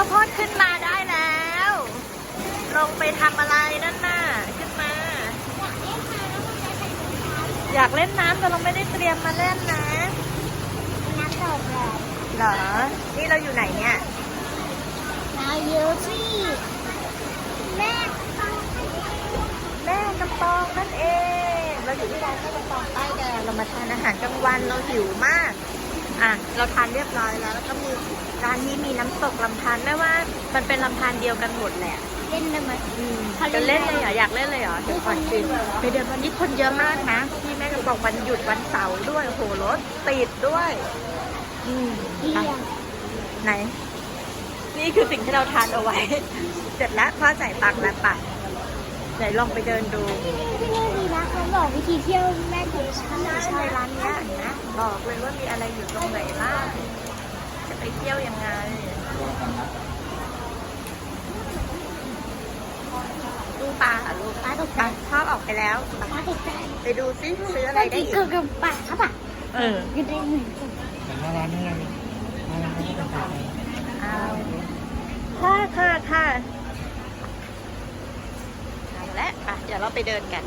ข้าวโพดขึ้นมาได้แล้ว ลงไปทำอะไรนั่นน่ะขึ้นมา อยากเล่นน้ำแต่เราไม่ได้เตรียมมาเล่นนะ น้ำตกเลยเหรอ นี่เราอยู่ไหนเนี่ยเราอยู่ที่แม่แม่กำปองนั่นเอง เราอยู่ที่ร้านแม่กำปองใต้แดงเรามาทานอาหารกลางวันเราหิวมาก อะเราทานเรียบร้อยแล้วแล้วก็มีร้านนี้มีน้ำตกลำธารไม่ว่า มันเป็นลำธารเดียวกันหมดแหละเล่นได้ไหมอืมเขาเล่จะนเล่นเลยเหรออยากเล่นเลยเหรอเดี๋ยวก่อนคืนไปเดินวันนี้คนเยอะมากนะที่แม่กำปองวันหยุดวันเสาร์ด้วยโอ้โหรถติดด้วยอืมเที่ยอะงไหน นี่คือสิ่งที่เราทานเอาไว้ เสร็จแล้วพ่อจ่ายตังค์แล้วปะไหนลองไปเดินดูที่นี่ดีนะเขาบอกวิธีเที่ยวแม่กุชา ใช่ร้านเนี้ยนะบอกเลยว่ามีอะไรอยู่ตรงไหนบ้างจะไปเที่ยวยังไงดูปลาเหรอลูกปลาตกใจไปพ่อออกไปแล้วไปปลาตกใจไปดูซิซื้ออะไรได้กินอีกกับกับปลาครับอะเออกินได้เหมือนกันแต่ว่าร้านนี้ยังร้านนี้ไม่เป็นแบบนี้เอาค่ะค่ะค่ะเอาละอะเดี๋ยวเราไปเดินกัน